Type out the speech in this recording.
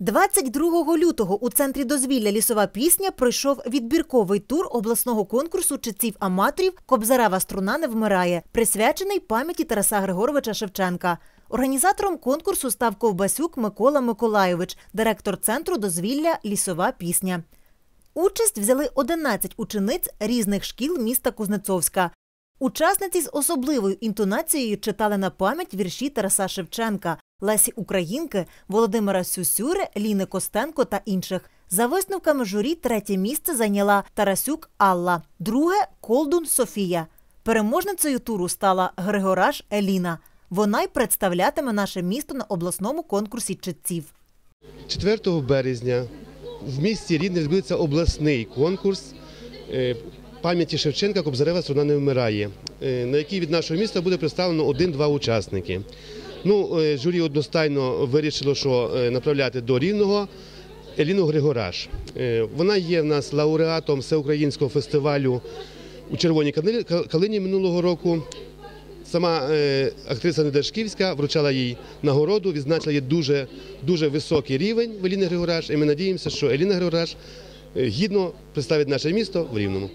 22 лютого у центрі дозвілля лісова пісня пройшов відбірковий тур обласного конкурсу читців аматорів Кобзарева струна не вмирає, присвячений пам'яті Тараса Григоровича Шевченка. Організатором конкурсу став Ковбасюк Микола Миколайович, директор центру дозвілля Лісова пісня. Участь взяли 11 учениць різних шкіл міста Кузнецовська. Учасниці з особливою інтонацією читали на пам'ять вірші Тараса Шевченка, Лесі Українки, Володимира Сюсюри, Ліни Костенко та інших. За висновками журі третє місце зайняла Тарасюк Алла, друге Колдун Софія. Переможницею туру стала Григораш Еліна. Вона й представлятиме наше місто на обласному конкурсі читців. 4 березня в місті Рідне відбудеться обласний конкурс е, пам'яті Шевченка Кобзарева струна не вмирає, е, на який від нашого міста буде представлено один-два учасники. Ну, е, журі одностайно вирішило, що е, направляти до Рівного Еліну Григораш. Е, Вона є в нас лауреатом всеукраїнського фестивалю у Червоній Калині минулого року. Сама актриса Недашківська вручала їй нагороду, відзначила їй дуже, дуже високий рівень в Еліни Григораш. І ми надіємося, що Еліна Григораш гідно представить наше місто в Рівному.